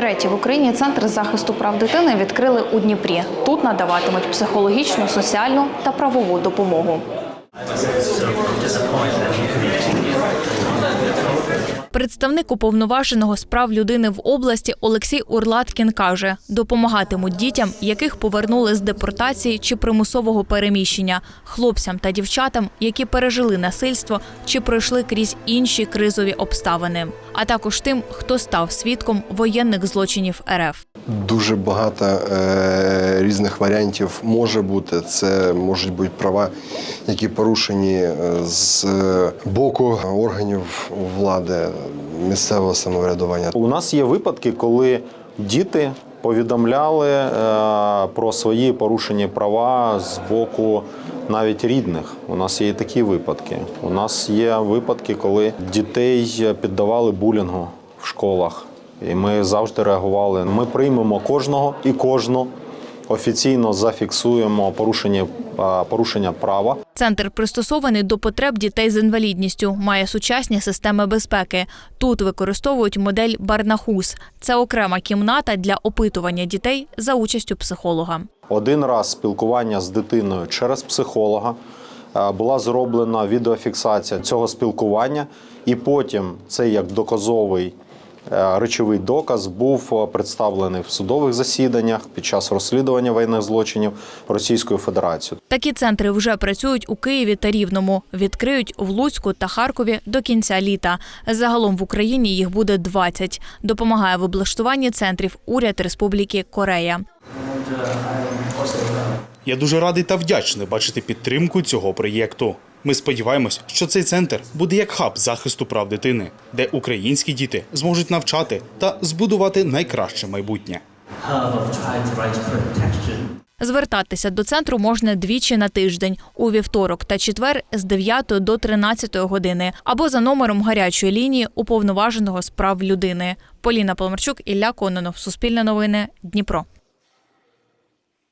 Втретє в Україні центр захисту прав дитини відкрили у Дніпрі. Тут надаватимуть психологічну, соціальну та правову допомогу. Представник уповноваженого з прав людини в області Олексій Урлаткін каже, допомагатимуть дітям, яких повернули з депортації чи примусового переміщення, хлопцям та дівчатам, які пережили насильство чи пройшли крізь інші кризові обставини, а також тим, хто став свідком воєнних злочинів РФ. Дуже багато е, різних варіантів може бути. Це можуть бути права, які порушені е, з боку органів влади, місцевого самоврядування. У нас є випадки, коли діти повідомляли е, про свої порушені права з боку навіть рідних. У нас є і такі випадки. У нас є випадки, коли дітей піддавали булінгу в школах. І ми завжди реагували. Ми приймемо кожного і кожну. Офіційно зафіксуємо порушення, порушення права. Центр пристосований до потреб дітей з інвалідністю, має сучасні системи безпеки. Тут використовують модель Барнахус. Це окрема кімната для опитування дітей за участю психолога. Один раз спілкування з дитиною через психолога була зроблена відеофіксація цього спілкування, і потім цей як доказовий речовий доказ був е, представлений в судових засіданнях під час розслідування воєнних злочинів Російською Федерацією. Такі центри вже працюють у Києві та Рівному. Відкриють в Луцьку та Харкові до кінця літа. Загалом в Україні їх буде 20. Допомагає в облаштуванні центрів уряд Республіки Корея. Я дуже радий та вдячний бачити підтримку цього проєкту. Ми сподіваємось, що цей центр буде як хаб захисту прав дитини, де українські діти зможуть навчати та збудувати найкраще майбутнє. Звертатися до центру можна двічі на тиждень у вівторок та четвер з 9 до 13 години або за номером гарячої лінії уповноваженого з прав людини. Поліна Полмарчук, Ілля Кононов, Суспільне новини, Дніпро.